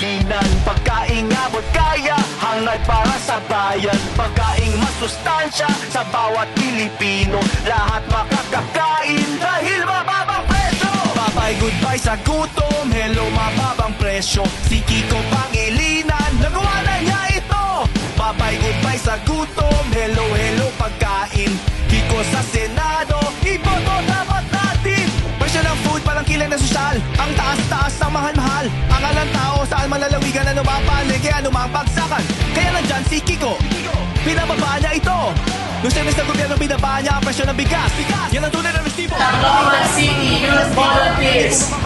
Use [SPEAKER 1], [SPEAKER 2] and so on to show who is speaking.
[SPEAKER 1] pagkakalinan Pagkaing abot kaya. Hangad para sa bayan Pagkaing masustansya. Sa bawat Pilipino Lahat makakakain. Dahil mababang presyo. Bye-bye, goodbye sa gutom. Hello, mababang presyo. Si Kiko Pangilinan. Nagawa na niya ito. Bye-bye, goodbye sa gutom. Hello, hello, pagkain. Kiko sa Senado. Iboto dapat natin. Presyo ng food, palang kilay na sosyal. Ang taas-taas, samahan alang tao, saan malalawigan Ano mapalig, ano mapagsakan Kaya nandyan si Kiko. Pinababa niya ito. Nung service ng gobyerno, binaba niya ang presyo ng bigas. Yan ang tunay na resibo.
[SPEAKER 2] Tacloban City Youth Volunteers.